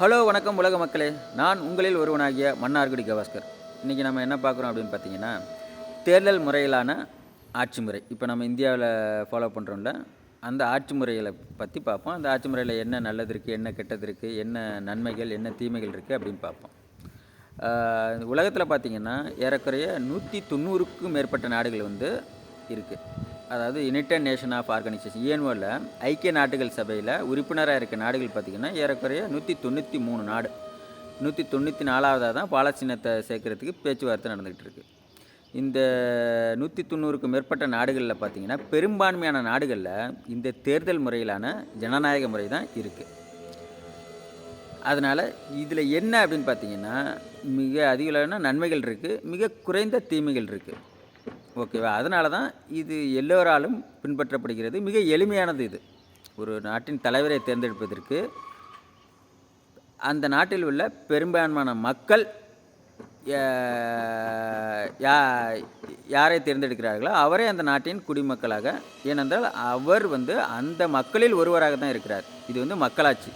Hello வணக்கம் உலக மக்களே. நான் உங்களில் ஒருவனாகிய மன்னார்குடி கவாஸ்கர். இன்றைக்கி நம்ம என்ன பார்க்குறோம் அப்படின்னு பார்த்தீங்கன்னா தேர்தல் முறையிலான ஆட்சி முறை. இப்போ நம்ம இந்தியாவில் ஃபாலோ பண்ணுறோம்ல அந்த ஆட்சி முறைகளை பற்றி பார்ப்போம். அந்த ஆட்சி முறையில் என்ன நல்லது இருக்குது என்ன கெட்டது இருக்குது என்ன நன்மைகள் என்ன தீமைகள் இருக்குது அப்படின்னு பார்ப்போம். உலகத்தில் பார்த்திங்கன்னா ஏறக்குறைய நூற்றி தொண்ணூறுக்கும் மேற்பட்ட நாடுகள் வந்து இருக்குது அதாவது யுனைடெட் நேஷன் ஆஃப் ஆர்கனைசேஷன் யூஎன்ஓவில் ஐக்கிய நாடுகள் சபையில் உறுப்பினராக இருக்க நாடுகள் பார்த்திங்கன்னா ஏறக்குறைய நூற்றி தொண்ணூற்றி மூணு நாடு. நூற்றி தொண்ணூற்றி நாலாவதாக தான் பாலஸ்தீனத்தை சேர்க்கறதுக்கு பேச்சுவார்த்தை நடந்துகிட்டு இருக்குது இந்த நூற்றி தொண்ணூறுக்கும் மேற்பட்ட நாடுகளில் பார்த்திங்கன்னா பெரும்பான்மையான நாடுகளில் இந்த தேர்தல் முறையிலான ஜனநாயக முறை தான் இருக்குது அதனால் இதில் என்ன அப்படின்னு பார்த்தீங்கன்னா மிக அதிகளவான நன்மைகள் இருக்குது மிக குறைந்த தீமைகள் இருக்குது ஓகேவா அதனால தான் இது எல்லோராலும் பின்பற்றப்படுகிறது. மிக எளிமையானது இது. ஒரு நாட்டின் தலைவரை தேர்ந்தெடுப்பதற்கு அந்த நாட்டில் உள்ள பெரும்பான்மையான மக்கள் யா- யாரை தேர்ந்தெடுக்கிறார்களோ அவரே அந்த நாட்டின் குடிமக்களாக. ஏனென்றால் அவர் வந்து அந்த மக்களில் ஒருவராக தான் இருக்கிறார். இது வந்து மக்களாட்சி.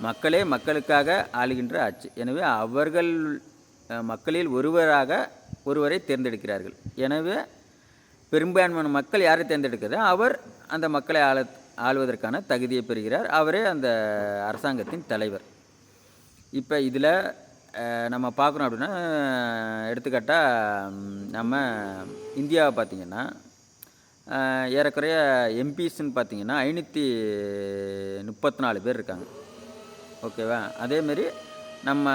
மக்களே மக்களுக்காக ஆளுகின்ற ஆட்சி. எனவே அவர்கள் மக்களில் ஒருவராக ஒருவரை தேர்ந்தெடுக்கிறார்கள். எனவே பெரும்பான்மையான மக்கள் யாரை தேர்ந்தெடுக்கிறதோ? அவர் அந்த மக்களை ஆள ஆளுவதற்கான தகுதியை பெறுகிறார். அவரே அந்த அரசாங்கத்தின் தலைவர். இப்போ இதில் நம்ம பார்க்குறோம் அப்படின்னா எடுத்துக்காட்டால் நம்ம இந்தியாவை பார்த்திங்கன்னா ஏறக்குறைய எம்பிஸ்ன்னு பார்த்தீங்கன்னா ஐநூற்றி முப்பத்தி நாலு பேர் இருக்காங்க. ஓகேவா? அதேமாரி நம்ம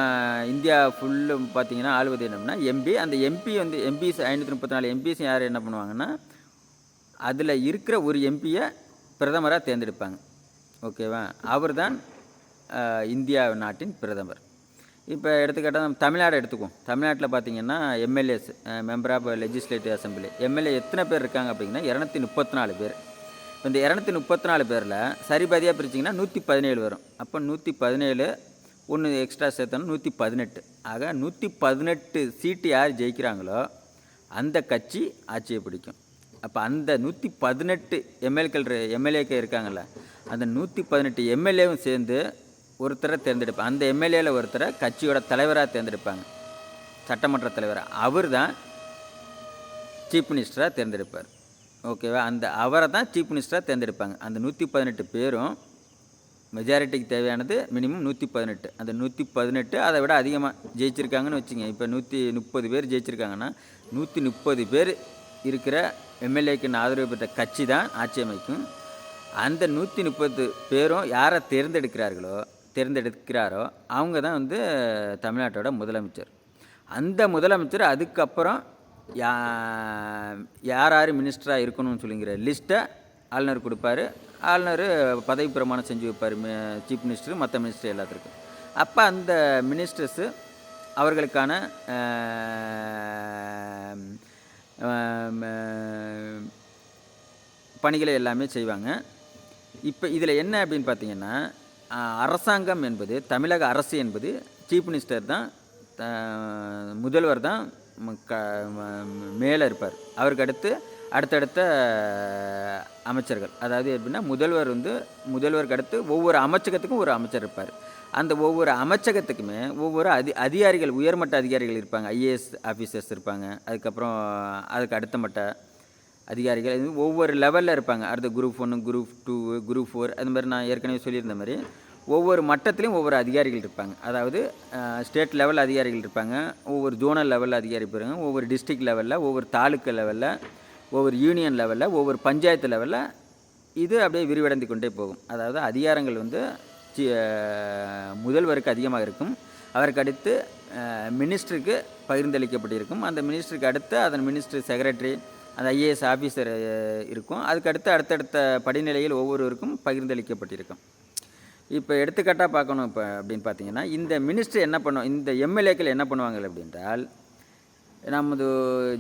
இந்தியா ஃபுல்லு பார்த்தீங்கன்னா ஆளுவது என்னம்னா எம்பி அந்த எம்பி வந்து எம்பிஸ் ஐநூற்றி முப்பத்தி நாலு எம்பிஸ் யார் என்ன பண்ணுவாங்கன்னா அதில் இருக்கிற ஒரு எம்பியை பிரதமராக தேர்ந்தெடுப்பாங்க. ஓகேவா? அவர் தான் இந்தியா நாட்டின் பிரதமர். இப்போ எடுத்துக்கிட்டால் நம்ம தமிழ்நாடு எடுத்துக்குவோம். தமிழ்நாட்டில் பார்த்தீங்கன்னா MLAs member of legislative assembly MLA எத்தனை பேர் இருக்காங்க அப்படின்னா இரநூத்தி முப்பத்தி நாலு பேர். இப்போ இந்த இரநூத்தி முப்பத்தி நாலு பேரில் சரிபாதியாக பிரிச்சிங்கன்னா நூற்றி பதினேழு வரும். அப்போ நூற்றி பதினேழு ஒன்று எக்ஸ்ட்ரா சேர்த்தோன்னா நூற்றி பதினெட்டு. ஆக நூற்றி பதினெட்டு சீட்டு யார் ஜெயிக்கிறாங்களோ அந்த கட்சி ஆட்சியை பிடிக்கும். அப்போ அந்த நூற்றி பதினெட்டு எம்எல்ஏக்கள் எம்எல்ஏக்கள் இருக்காங்கள்ல அந்த நூற்றி பதினெட்டு எம்எல்ஏவும் சேர்ந்து ஒருத்தரை தேர்ந்தெடுப்பாங்க அந்த எம்எல்ஏல ஒருத்தரை கட்சியோட தலைவராக தேர்ந்தெடுப்பாங்க. சட்டமன்ற தலைவராக அவர் தான் சீஃப் மினிஸ்டராக தேர்ந்தெடுப்பார். ஓகேவா அந்த அவரை தான் சீஃப் மினிஸ்டராக தேர்ந்தெடுப்பாங்க. அந்த நூற்றி பதினெட்டு பேரும் மெஜாரிட்டிக்கு தேவையானது மினிமம் நூற்றி பதினெட்டு. அந்த நூற்றி பதினெட்டு அதை விட அதிகமாக ஜெயிச்சிருக்காங்கன்னு வச்சுங்க. இப்போ நூற்றி முப்பது பேர் ஜெயிச்சிருக்காங்கன்னா நூற்றி முப்பது பேர் இருக்கிற எம்எல்ஏக்குன்னு ஆதரவு பெற்ற கட்சி தான் ஆட்சி அமைக்கும். அந்த நூற்றி முப்பது பேரும் யாரை தேர்ந்தெடுக்கிறார்களோ தேர்ந்தெடுக்கிறாரோ அவங்க தான் வந்து தமிழ்நாட்டோட முதலமைச்சர். அந்த முதலமைச்சர் அதுக்கப்புறம் யா யார் யார் மினிஸ்டராக இருக்கணும்னு சொல்லிங்கிற லிஸ்ட்டை ஆளுநர் கொடுப்பாரு. ஆளுநர் பதவி பிரமாணம் செஞ்சு வைப்பார் சீஃப் மினிஸ்டர் மற்ற மினிஸ்டர் எல்லாத்துக்கும் அப்போ அந்த மினிஸ்டர்ஸு அவர்களுக்கான பணிகளை எல்லாமே செய்வாங்க. இப்போ இதில் என்ன அப்படின்னு பார்த்தீங்கன்னா அரசாங்கம் என்பது தமிழக அரசு என்பது சீஃப் மினிஸ்டர் தான் முதல்வர் தான் க மேலே இருப்பார். அவருக்கு அடுத்து அடுத்தடுத்த அமைச்சர்கள். அதாவது எப்படின்னா முதல்வர் வந்து முதல்வருக்கு அடுத்து ஒவ்வொரு அமைச்சகத்துக்கும் ஒரு அமைச்சர் இருப்பார். அந்த ஒவ்வொரு அமைச்சகத்துக்குமே ஒவ்வொரு அதி அதிகாரிகள் உயர்மட்ட அதிகாரிகள் இருப்பாங்க. ஐஏஎஸ் ஆஃபீஸர்ஸ் இருப்பாங்க. அதுக்கப்புறம் அதுக்கு அடுத்த மட்ட அதிகாரிகள் இது ஒவ்வொரு லெவலில் இருப்பாங்க. அடுத்த குரூப் ஒன்று குரூப் டூ குரூப் ஃபோர் அது மாதிரி நான் ஏற்கனவே சொல்லியிருந்த மாதிரி ஒவ்வொரு மட்டத்திலையும் ஒவ்வொரு அதிகாரிகள் இருப்பாங்க. அதாவது ஸ்டேட் லெவல் அதிகாரிகள் இருப்பாங்க. ஒவ்வொரு ஜோனல் லெவலில் அதிகாரி இருப்பாங்க. ஒவ்வொரு டிஸ்ட்ரிக்ட் லெவலில் ஒவ்வொரு தாலுக்கு லெவலில் ஒவ்வொரு யூனியன் லெவலில் ஒவ்வொரு பஞ்சாயத்து லெவலில் இது அப்படியே விரிவடைந்து கொண்டே போகும். அதாவது அதிகாரங்கள் வந்து முதல்வருக்கு அதிகமாக இருக்கும். அவருக்கு அடுத்து மினிஸ்டருக்கு பகிர்ந்தளிக்கப்பட்டிருக்கும். அந்த மினிஸ்டருக்கு அடுத்து அதன் மினிஸ்டர் செக்ரட்டரி அந்த ஐஏஎஸ் ஆஃபீஸர் இருக்கும். அதுக்கு அடுத்து அடுத்தடுத்த படிநிலையில் ஒவ்வொருவருக்கும் பகிர்ந்தளிக்கப்பட்டிருக்கும். இப்போ எடுத்துக்காட்டாக பார்க்கணும் இப்போ அப்படின்னு பார்த்தீங்கன்னா இந்த மினிஸ்டர் என்ன பண்ணும் இந்த எம்எல்ஏக்கள் என்ன பண்ணுவாங்க அப்படின்றால் நமது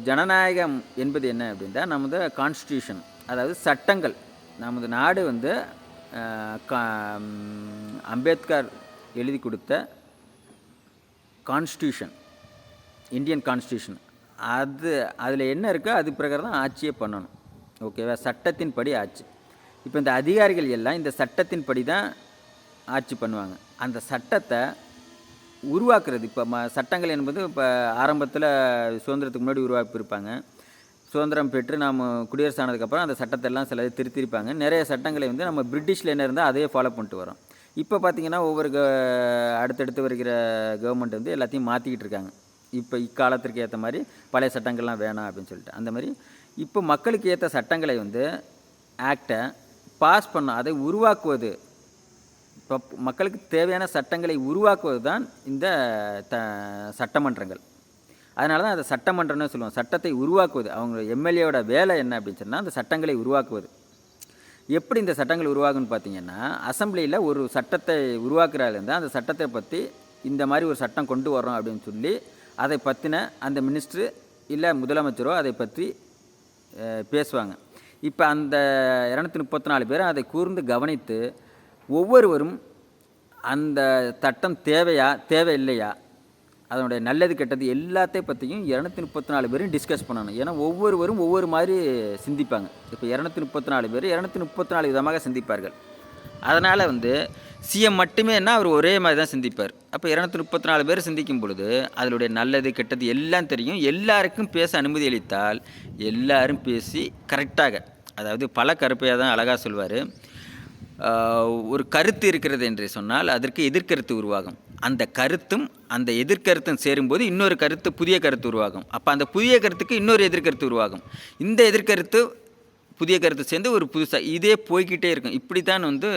ஜனநாயகம் என்பது என்ன அப்படின்னா நமது கான்ஸ்டியூஷன் அதாவது சட்டங்கள். நமது நாடு வந்து கா- அம்பேத்கர் எழுதி கொடுத்த கான்ஸ்டியூஷன் இந்தியன் கான்ஸ்டியூஷன் அது அதில் என்ன இருக்கோ அது பிரகாரம் தான் ஆட்சியே பண்ணணும். ஓகேவா சட்டத்தின்படி ஆட்சி. இப்போ இந்த அதிகாரிகள் எல்லாம் இந்த சட்டத்தின்படி தான் ஆட்சி பண்ணுவாங்க. அந்த சட்டத்தை உருவாக்குறது. இப்போ ம சட்டங்கள் என்பது இப்போ ஆரம்பத்தில் சுதந்திரத்துக்கு முன்னாடி உருவாக்கியிருப்பாங்க சுதந்திரம் பெற்று நாம் குடியரசு ஆனதுக்கப்புறம் அந்த சட்டத்தை எல்லாம் சில திருத்திருப்பாங்க. நிறைய சட்டங்களை வந்து நம்ம பிரிட்டிஷில் என்ன இருந்தால் அதையே ஃபாலோ பண்ணிட்டு வரோம் இப்போ பார்த்திங்கன்னா ஒவ்வொரு க அடுத்தடுத்து வருகிற கவர்மெண்ட் வந்து எல்லாத்தையும் மாற்றிக்கிட்டு இருக்காங்க. இப்போ இக்காலத்திற்கு ஏற்ற மாதிரி பழைய சட்டங்கள்லாம் வேணாம் அப்படின்னு சொல்லிட்டு. அந்த மாதிரி இப்போ மக்களுக்கு ஏற்ற சட்டங்களை வந்து ஆக்டை பாஸ் பண்ண அதை உருவாக்குவது இப்போ மக்களுக்கு தேவையான சட்டங்களை உருவாக்குவது தான் இந்த த சட்டமன்றங்கள். அதனால தான் அதை சட்டமன்றம்னு சொல்லுவோம். சட்டத்தை உருவாக்குவது. அவங்க எம்எல்ஏவோட வேலை என்ன அப்படின்னு சொன்னால் அந்த சட்டங்களை உருவாக்குவது. எப்படி இந்த சட்டங்கள் உருவாகுன்னு பார்த்தீங்கன்னா அசம்பிளியில் ஒரு சட்டத்தை உருவாக்குறாருந்த அந்த சட்டத்தை பற்றி இந்த மாதிரி ஒரு சட்டம் கொண்டு வரோம் அப்படின்னு சொல்லி அதை பற்றின அந்த மினிஸ்ட்ரு இல்லை முதலமைச்சரோ அதை பற்றி பேசுவாங்க. இப்போ அந்த இரநூத்தி முப்பத்தி நாலு பேர் அதை கூர்ந்து கவனித்து ஒவ்வொருவரும் அந்த தட்டம் தேவையா தேவையில்லையா அதனுடைய நல்லது கெட்டது எல்லாத்தையும் பற்றியும் இரநூத்தி முப்பத்தி நாலு பேரும் டிஸ்கஸ் பண்ணணும். ஏன்னா ஒவ்வொருவரும் ஒவ்வொரு மாதிரி சிந்திப்பாங்க. இப்போ இரநூத்தி முப்பத்தி நாலு பேர் இரநூத்தி முப்பத்தி நாலு விதமாக சிந்திப்பார்கள். அதனால் வந்து சிஎம் மட்டுமேன்னா அவர் ஒரே மாதிரி தான் சிந்திப்பார். அப்போ இரநூத்தி முப்பத்தி நாலு பேர் சிந்திக்கும் பொழுது அதனுடைய நல்லது கெட்டது எல்லாம் தெரியும். எல்லாருக்கும் பேச அனுமதி அளித்தால் எல்லாரும் பேசி கரெக்டாக அதாவது பல கருப்பையாக தான் அழகாக சொல்வார். ஒரு கருத்து இருக்கிறது என்று சொன்னால் அதற்கு எதிர்கருத்து உருவாகும். அந்த கருத்தும் அந்த எதிர்கருத்தும் சேரும்போது இன்னொரு கருத்து புதிய கருத்து உருவாகும். அப்போ அந்த புதிய கருத்துக்கு இன்னொரு எதிர்கருத்து உருவாகும். இந்த எதிர்கருத்து புதிய கருத்து சேர்ந்து ஒரு புதுசாக இதே போய்க்கிட்டே இருக்கும். இப்படி தான் வந்து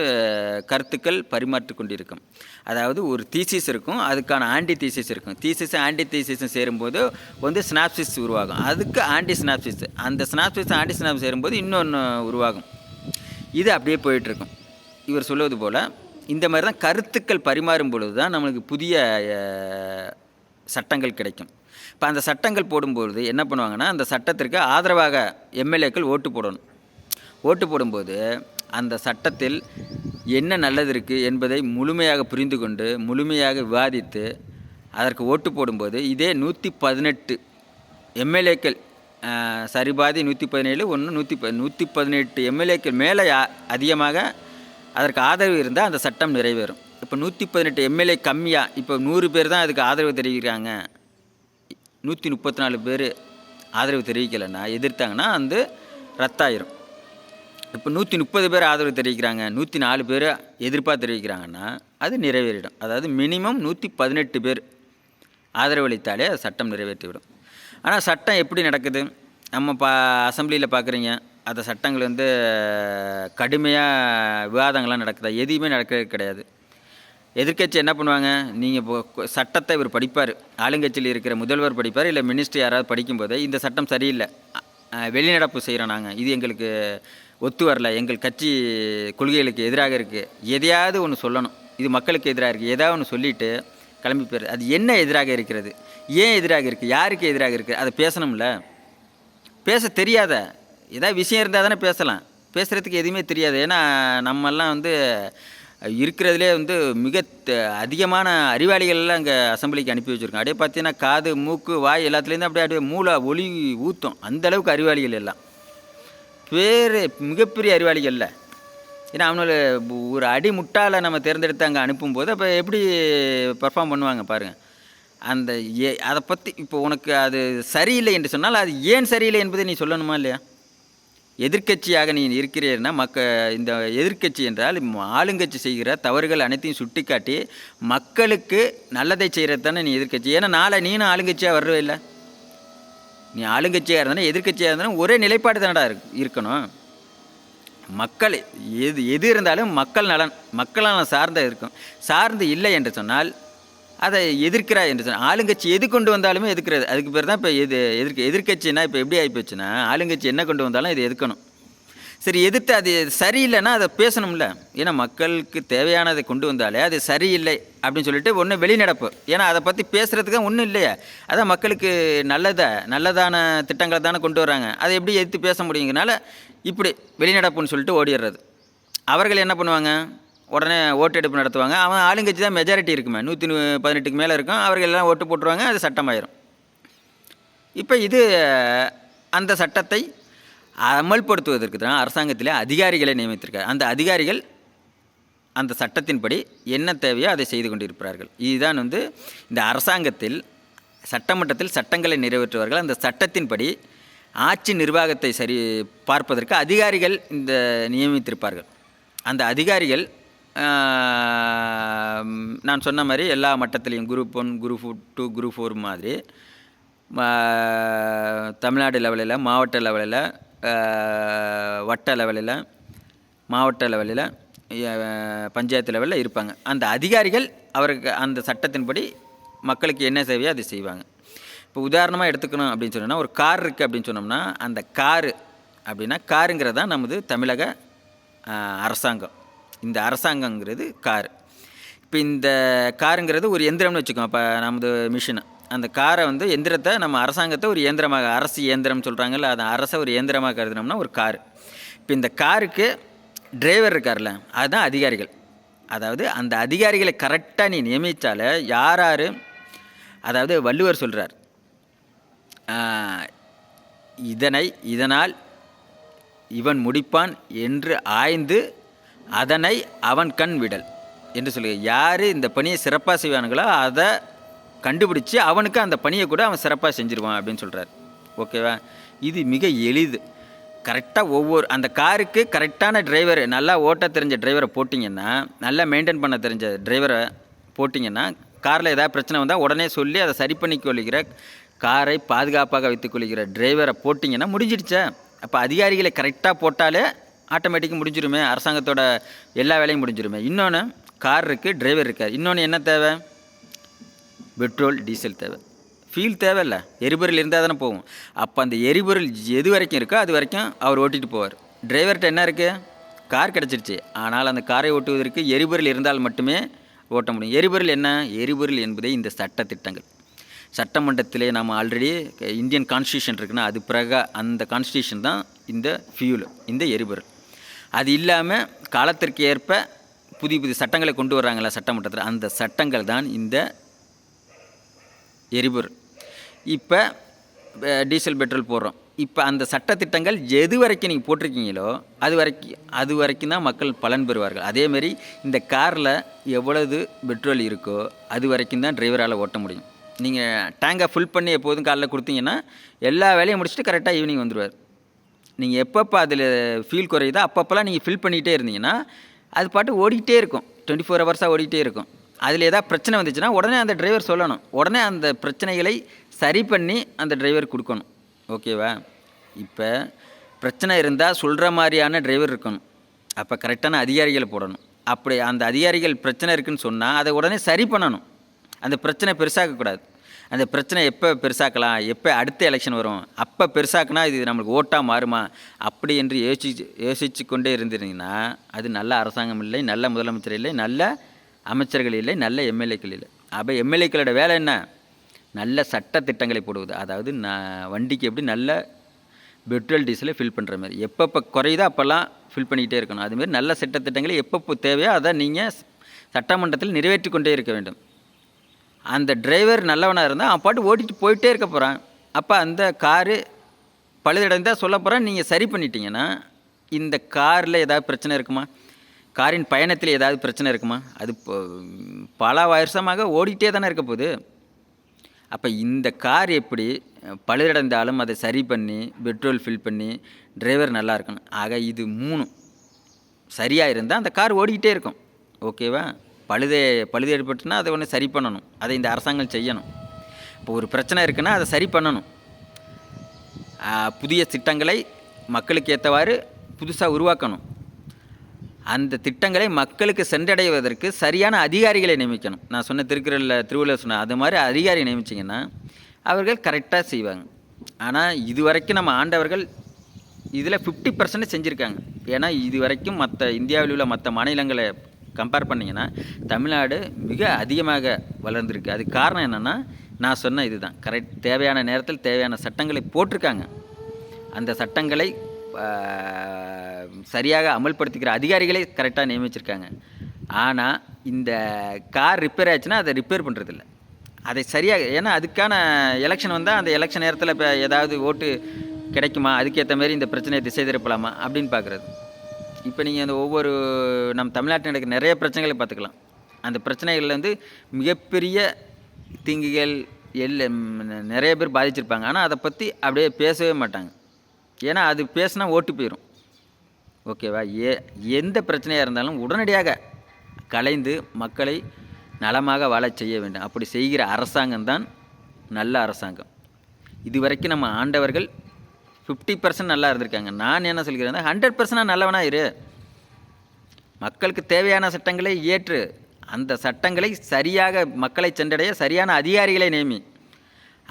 கருத்துக்கள் பரிமாற்றி கொண்டிருக்கும். அதாவது ஒரு தீசிஸ் இருக்கும் அதுக்கான ஆன்டி தீசிஸ் இருக்கும். தீசிஸ் ஆன்டி தீசிஸும் சேரும்போது வந்து ஸ்னாப்சிஸ் உருவாகும். அதுக்கு ஆன்டி ஸ்னாப்சிஸ் அந்த ஸ்னாப்சிஸ் ஆன்டி ஸ்னாப் சேரும்போது இன்னொன்று உருவாகும். இது அப்படியே போயிட்டுருக்கும் இவர் சொல்லுவது போல் இந்த மாதிரி தான் கருத்துக்கள் பரிமாறும் பொழுது தான் நம்மளுக்கு புதிய சட்டங்கள் கிடைக்கும். இப்போ அந்த சட்டங்கள் போடும்பொழுது என்ன பண்ணுவாங்கன்னா அந்த சட்டத்திற்கு ஆதரவாக எம்எல்ஏக்கள் ஓட்டு போடணும். ஓட்டு போடும்போது அந்த சட்டத்தில் என்ன நல்லது இருக்குது என்பதை முழுமையாக புரிந்து கொண்டு முழுமையாக விவாதித்து அதற்கு ஓட்டு போடும்போது இதே நூற்றி பதினெட்டு எம்எல்ஏக்கள் சரிபாதி நூற்றி பதினேழு ஒன்று நூற்றி ப நூற்றி பதினெட்டு எம்எல்ஏக்கள் மேலே அதிகமாக அதற்கு ஆதரவு இருந்தால் அந்த சட்டம் நிறைவேறும். இப்போ நூற்றி பதினெட்டு எம்எல்ஏ கம்மியாக இப்போ நூறு பேர் தான் அதுக்கு ஆதரவு தெரிவிக்கிறாங்க. நூற்றி முப்பத்தி நாலு பேர் ஆதரவு தெரிவிக்கலைன்னா எதிர்த்தாங்கன்னா வந்து ரத்தாயிரும். இப்போ நூற்றி முப்பது பேர் ஆதரவு தெரிவிக்கிறாங்க நூற்றி நாலு பேர் எதிர்ப்பாக தெரிவிக்கிறாங்கன்னா அது நிறைவேறிடும். அதாவது மினிமம் நூற்றி பதினெட்டு பேர் ஆதரவளித்தாலே அது சட்டம் நிறைவேற்றிவிடும். ஆனால் சட்டம் எப்படி நடக்குது? நம்ம பா அசம்பிளியில் பார்க்குறீங்க அந்த சட்டங்கள் வந்து கடுமையாக விவாதங்கள்லாம் நடக்குதா. எதுவுமே நடக்கிறது கிடையாது. எதிர்க்கட்சி என்ன பண்ணுவாங்க? நீங்கள் இப்போ சட்டத்தை இவர் படிப்பார். ஆளுங்கட்சியில் இருக்கிற முதல்வர் படிப்பார் இல்லை மினிஸ்டர் யாராவது படிக்கும்போது இந்த சட்டம் சரியில்லை. வெளிநடப்பு செய்கிறோம் நாங்கள் இது எங்களுக்கு ஒத்து வரல. எங்கள் கட்சி கொள்கைகளுக்கு எதிராக இருக்குது எதையாவது ஒன்று சொல்லணும். இது மக்களுக்கு எதிராக இருக்குது எதாவது ஒன்று சொல்லிவிட்டு கிளம்பி போயிரு அது என்ன எதிராக இருக்கிறது? ஏன் எதிராக இருக்குது யாருக்கு எதிராக இருக்குது அதை பேசணும்ல. பேச தெரியாத ஏதாவது விஷயம் இருந்தால் தானே பேசலாம். பேசுகிறதுக்கு எதுவுமே தெரியாது. ஏன்னா நம்மெல்லாம் வந்து இருக்கிறதுலே வந்து மிக அதிகமான அறிவாளிகள் எல்லாம் அங்கே அசம்பிளிக்கு அனுப்பி வச்சுருக்கோம் அப்படியே பார்த்தீங்கன்னா காது மூக்கு வாய் எல்லாத்துலேருந்து அப்படியே அப்படியே மூளை ஒளி ஊற்றும் அந்தளவுக்கு அறிவாளிகள் எல்லாம். பேர் மிகப்பெரிய அறிவாளிகள் இல்லை. ஏன்னா அவனோட ஒரு அடி முட்டாளை நம்ம தேர்ந்தெடுத்து அங்கே அனுப்பும்போது அப்போ எப்படி பர்ஃபார்ம் பண்ணுவாங்க பாருங்கள் அந்த ஏ அதை பற்றி இப்போ உனக்கு அது சரியில்லை என்று சொன்னால் அது ஏன் சரியில்லை என்பதை நீ சொல்லணுமா இல்லையா? எதிர்க்கட்சியாக நீங்கள் இருக்கிறீர்னா மக்க இந்த எதிர்க்கட்சி என்றால் ஆளுங்கட்சி செய்கிற தவறுகள் அனைத்தையும் சுட்டிக்காட்டி மக்களுக்கு நல்லதை செய்கிறது தானே நீ எதிர்க்கட்சி. ஏன்னா நாளை நீனும் ஆளுங்கட்சியாக வர்றவே இல்லை. நீ ஆளுங்கட்சியாக இருந்தாலும் எதிர்க்கட்சியாக இருந்தாலும் ஒரே நிலைப்பாடு தானடா இருக்கு இருக்கணும். மக்கள் எது எது இருந்தாலும் மக்கள் நலன் மக்கள் நலன் சார்ந்த இருக்கும் சார்ந்து இல்லை என்று சொன்னால் அதை எதிர்க்கிறா என்று சொன்னால் ஆளுங்கட்சி எது கொண்டு வந்தாலுமே எதிர்க்கிறது. அதுக்கு பேர் தான் இப்போ எது எதிர்க்க எதிர்க்கட்சின்னா இப்போ எப்படி ஆகிப்போச்சுன்னா ஆளுங்கட்சி என்ன கொண்டு வந்தாலும் இதை எதிர்க்கணும். சரி எதிர்த்து அது சரியில்லைன்னா அதை பேசணும்ல. ஏன்னா மக்களுக்கு தேவையானதை கொண்டு வந்தாலே அது சரியில்லை அப்படின்னு சொல்லிட்டு ஒன்று வெளிநடப்பு. ஏன்னா அதை பற்றி பேசுகிறதுக்கு ஒன்றும் இல்லையா. அதான் மக்களுக்கு நல்லதை நல்லதான திட்டங்களை தானே கொண்டு வராங்க. அதை எப்படி எதிர்த்து பேச முடியுங்கனால இப்படி வெளிநடப்புன்னு சொல்லிட்டு ஓடிடுறது. அவர்கள் என்ன பண்ணுவாங்க? உடனே ஓட்டெடுப்பு நடத்துவாங்க. அவன் ஆளுங்கட்சி தான் மெஜாரிட்டி இருக்குமே. நூற்றி பதினெட்டுக்கு மேலே இருக்கும் அவர்கள் எல்லாம் ஓட்டு போட்டுருவாங்க. அது சட்டமாயிரும். இப்போ இது அந்த சட்டத்தை அமல்படுத்துவதற்கு தான் அரசாங்கத்தில் அதிகாரிகளை நியமித்திருக்கார். அந்த அதிகாரிகள் அந்த சட்டத்தின்படி என்ன தேவையோ அதை செய்து கொண்டிருப்பார்கள். இதுதான் வந்து இந்த அரசாங்கத்தில் சட்டமன்றத்தில் சட்டங்களை நிறைவேற்றுவார்கள் அந்த சட்டத்தின்படி ஆட்சி நிர்வாகத்தை சரி பார்ப்பதற்கு அதிகாரிகள் இந்த நியமித்திருப்பார்கள். அந்த அதிகாரிகள் நான் சொன்ன மாதிரி எல்லா மட்டத்திலையும் group one group two group four மாதிரி. தமிழ்நாடு லெவலில் மாவட்ட லெவலில் வட்ட லெவலில் மாவட்ட லெவலில் பஞ்சாயத்து லெவலில் இருப்பாங்க. அந்த அதிகாரிகள் அவருக்கு அந்த சட்டத்தின்படி மக்களுக்கு என்ன சேவையோ அதை செய்வாங்க. இப்போ உதாரணமாக எடுத்துக்கணும் அப்படின்னு சொன்னோம்னா ஒரு கார் இருக்குது அப்படின்னு சொன்னோம்னா அந்த காரு அப்படின்னா காருங்கிறது தான் நமது தமிழக அரசாங்கம். இந்த அரசாங்கங்கிறது கார். இப்போ இந்த காருங்கிறது ஒரு எந்திரம்னு வச்சுக்கோம் இப்போ நமது மிஷினு அந்த காரை வந்து எந்திரத்தை நம்ம அரசாங்கத்தை ஒரு இயந்திரமாக அரசு இயந்திரம் சொல்கிறாங்கல்ல அதை அரசை ஒரு இயந்திரமாக கருதுனோம்னா ஒரு கார். இப்போ இந்த காருக்கு டிரைவர் இருக்கார்ல அதுதான் அதிகாரிகள். அதாவது அந்த அதிகாரிகளை கரெக்டாக நீ நியமித்தால யார் யார் அதாவது வள்ளுவர் சொல்கிறார் இதனை இதனால் இவன் முடிப்பான் என்று ஆய்ந்து அதனை அவன் கண் விடல் என்று சொல்லி யார் இந்த பணியை சிறப்பாக செய்வானுங்களோ அதை கண்டுபிடிச்சி அவனுக்கு அந்த பணியை கூட அவன் சிறப்பாக செஞ்சிருவான் அப்படின்னு சொல்கிறார் ஓகேவா இது மிக எளிது. கரெக்டாக ஒவ்வொரு அந்த காருக்கு கரெக்டான டிரைவர் நல்லா ஓட்ட தெரிஞ்ச டிரைவரை போட்டிங்கன்னா நல்லா மெயின்டைன் பண்ண தெரிஞ்ச டிரைவரை போட்டிங்கன்னா காரில் ஏதாவது பிரச்சனை வந்தால் உடனே சொல்லி அதை சரி பண்ணி கொள்கிற காரை பாதுகாப்பாக வைத்துக் கொள்கிற டிரைவரை போட்டிங்கன்னா முடிஞ்சிடுச்சே. அப்போ அதிகாரிகளை கரெக்டாக போட்டாலே ஆட்டோமேட்டிக்காக முடிஞ்சிருமே அரசாங்கத்தோட எல்லா வேலையும் முடிஞ்சிருமே. இன்னொன்று கார் இருக்குது டிரைவர் இருக்கார். இன்னொன்று என்ன தேவை? பெட்ரோல் டீசல் தேவை. ஃபீல் தேவையில்ல. எரிபொருள் இருந்தால் தானே போகும். அப்போ அந்த எரிபொருள் எது வரைக்கும் இருக்கோ அது வரைக்கும் அவர் ஓட்டிகிட்டு போவார். டிரைவர்கிட்ட என்ன இருக்குது கார் கிடச்சிருச்சு. ஆனால் அந்த காரை ஓட்டுவதற்கு எரிபொருள் இருந்தால் மட்டுமே ஓட்ட முடியும். எரிபொருள் என்ன? எரிபொருள் என்பதே இந்த சட்ட திட்டங்கள் சட்டமன்றத்திலே நம்ம ஆல்ரெடி இந்தியன் கான்ஸ்டியூஷன் இருக்குன்னா அது பிறகு அந்த கான்ஸ்டியூஷன் தான் இந்த ஃபியூல் இந்த எரிபொருள். அது இல்லாமல் காலத்திற்கு ஏற்ப புதிய புதிய சட்டங்களை கொண்டு வர்றாங்களா சட்டமன்றத்தில். அந்த சட்டங்கள் தான் இந்த எரிபொருள். இப்போ டீசல் பெட்ரோல் போடுறோம். இப்போ அந்த சட்டத்திட்டங்கள் எது வரைக்கும் நீங்கள் போட்டிருக்கீங்களோ அது வரைக்கும் அது வரைக்கும் தான் மக்கள் பலன் பெறுவார்கள். அதேமாரி இந்த காரில் எவ்வளவு பெட்ரோல் இருக்கோ அது வரைக்கும் தான் டிரைவரால் ஓட்ட முடியும். நீங்கள் டேங்கை ஃபுல் பண்ணி எப்போதும் காலைல கொடுத்தீங்கன்னா எல்லா வேலையும் முடிச்சுட்டு கரெக்டாக ஈவினிங் வந்துடுவார் நீங்கள் எப்பப்போ அதில் ஃபீல் குறையுதோ அப்பப்போலாம் நீங்கள் ஃபில் பண்ணிகிட்டே இருந்தீங்கன்னா அது பாட்டு ஓடிக்கிட்டே இருக்கும். டுவெண்ட்டி ஃபோர் ஹவர்ஸாக ஓடிக்கிட்டே இருக்கும். அதில் ஏதாவது பிரச்சனை வந்துச்சுன்னா உடனே அந்த டிரைவர் சொல்லணும். உடனே அந்த பிரச்சனைகளை சரி பண்ணி அந்த டிரைவர் கொடுக்கணும். ஓகேவா இப்போ பிரச்சனை இருந்தால் சொல்கிற மாதிரியான டிரைவர் இருக்கணும். அப்போ கரெக்டான அதிகாரிகளை போடணும். அப்படி அந்த அதிகாரிகள் பிரச்சனை இருக்குன்னு சொன்னால் அதை உடனே சரி பண்ணணும். அந்த பிரச்சனை பெருசாகக்கூடாது. அந்த பிரச்சனை எப்போ பெருசாக்கலாம் எப்போ அடுத்த எலெக்ஷன் வரும் அப்போ பெருசாக்குனா இது நம்மளுக்கு ஓட்டாக மாறுமா? அப்படி என்று யோசிச்சு யோசித்து கொண்டே இருந்திருந்தீங்கன்னா அது நல்ல அரசாங்கம் இல்லை நல்ல முதலமைச்சர் இல்லை நல்ல அமைச்சர்கள் இல்லை நல்ல எம்எல்ஏக்கள் இல்லை. அப்போ எம்எல்ஏக்களோட வேலை என்ன? நல்ல சட்ட திட்டங்களை போடுவது. அதாவது நான் வண்டிக்கு எப்படி நல்ல பெட்ரோல் டீசலை ஃபில் பண்ணுற மாதிரி. எப்பப்போ குறையுதோ அப்போல்லாம் ஃபில் பண்ணிக்கிட்டே இருக்கணும். அதுமாரி நல்ல சட்ட திட்டங்களை எப்பப்போ தேவையோ அதை நீங்கள் சட்டமன்றத்தில் நிறைவேற்றி கொண்டே இருக்க வேண்டும். அந்த டிரைவர் நல்லவனாக இருந்தால் அவன் பாட்டு ஓட்டிட்டு போயிட்டே இருக்க போகிறான் அப்போ அந்த காரு பழுதடைந்தால் சொல்ல போகிறான் நீங்கள் சரி பண்ணிட்டீங்கன்னா இந்த காரில் ஏதாவது பிரச்சனை இருக்குமா? காரின் பயணத்தில் ஏதாவது பிரச்சனை இருக்குமா? அது இப்போ பல வருஷமாக ஓடிட்டே தானே இருக்க போகுது. அப்போ இந்த கார் எப்படி பழுதடைந்தாலும் அதை சரி பண்ணி பெட்ரோல் ஃபில் பண்ணி டிரைவர் நல்லா இருக்கணும். ஆக இது மூணு சரியாக இருந்தால் அந்த கார் ஓடிக்கிட்டே இருக்கும். ஓகேவா பழுது பழுது ஏற்பட்டுனா அதை ஒன்று சரி பண்ணணும். அதை இந்த அரசாங்கம் செய்யணும். இப்போ ஒரு பிரச்சனை இருக்குன்னா அதை சரி பண்ணணும். புதிய திட்டங்களை மக்களுக்கு ஏற்றவாறு புதுசாக உருவாக்கணும். அந்த திட்டங்களை மக்களுக்கு சென்றடைவதற்கு சரியான அதிகாரிகளை நியமிக்கணும். நான் சொன்ன திருக்குறளில் திருவள்ளுவர் சொன்ன அது மாதிரி அதிகாரி நியமிச்சிங்கன்னா அவர்கள் கரெக்டாக செய்வாங்க. ஆனால் இது வரைக்கும் நம்ம ஆண்டவர்கள் இதில் ஃபிஃப்டி பர்சன்ட் செஞ்சுருக்காங்க. ஏன்னா இது வரைக்கும் மற்ற இந்தியாவில் உள்ள மற்ற மாநிலங்களை கம்பேர் பண்ணிங்கன்னா தமிழ்நாடு மிக அதிகமாக வளர்ந்துருக்கு. அதுக்கு காரணம் என்னென்னா நான் சொன்ன இதுதான். கரெக்ட் தேவையான நேரத்தில் தேவையான சட்டங்களை போட்டிருக்காங்க. அந்த சட்டங்களை சரியாக அமல்படுத்திக்கிற அதிகாரிகளை கரெக்டாக நியமிச்சிருக்காங்க. ஆனால் இந்த கார் ரிப்பேர் ஆச்சுன்னா அதை ரிப்பேர் பண்ணுறதில்ல அதை சரியாக ஏன்னா அதுக்கான எலெக்ஷன் வந்தால் அந்த எலெக்ஷன் நேரத்தில் இப்போ ஏதாவது ஓட்டு கிடைக்குமா? அதுக்கேற்ற மாதிரி இந்த பிரச்சனையை திசை திருப்பலாமா? அப்படின்னு பார்க்குறது. இப்போ நீங்கள் அந்த ஒவ்வொரு நம்ம தமிழ்நாட்டில் நடக்கிற நிறைய பிரச்சனைகளை பார்த்துக்கலாம். அந்த பிரச்சனைகளில் வந்து மிகப்பெரிய தீங்குகள் எல்ல நிறைய பேர் பாதிச்சிருப்பாங்க. ஆனால் அதை பற்றி அப்படியே பேசவே மாட்டாங்க. ஏன்னா அது பேசினா ஓட்டு போயிடும் ஓகேவா? ஏ எந்த பிரச்சனையாக இருந்தாலும் உடனடியாக கலைந்து மக்களை நலமாக வாழ செய்ய வேண்டும். அப்படி செய்கிற அரசாங்கம் தான் நல்ல அரசாங்கம். இதுவரைக்கும் நம்ம ஆண்டவர்கள் ஃபிஃப்டி பர்சன்ட் நல்லா இருந்திருக்காங்க. நான் என்ன சொல்கிறேன் ஹண்ட்ரட் பர்சன்டாக நல்லவனாக இரு. மக்களுக்கு தேவையான சட்டங்களை ஏற்று அந்த சட்டங்களை சரியாக மக்களை சென்றடைய சரியான அதிகாரிகளை நியமி.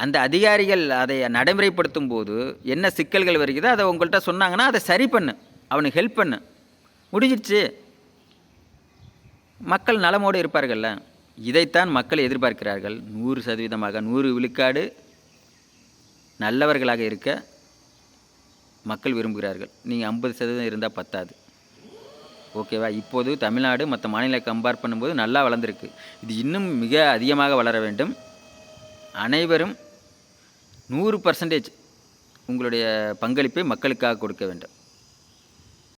அந்த அதிகாரிகள் அதை நடைமுறைப்படுத்தும் போது என்ன சிக்கல்கள் வருகிறதோ அதை உங்கள்கிட்ட சொன்னாங்கன்னா அதை சரி பண்ணு. அவனுக்கு ஹெல்ப் பண்ணு. முடிஞ்சிடுச்சு மக்கள் நலமோடு இருப்பார்கள்ல. இதைத்தான் மக்கள் எதிர்பார்க்கிறார்கள். நூறு சதவீதமாக நூறு விழுக்காடு நல்லவர்களாக இருக்க மக்கள் விரும்புகிறார்கள். நீங்கள் ஐம்பது சதவீதம் இருந்தால் பத்தாது. ஓகேவா இப்போது தமிழ்நாடு மற்ற மாநில கம்பேர் பண்ணும்போது நல்லா வளர்ந்துருக்கு. இது இன்னும் மிக அதிகமாக வளர வேண்டும். அனைவரும் நூறு பர்சன்டேஜ் உங்களுடைய பங்களிப்பை மக்களுக்காக கொடுக்க வேண்டும்.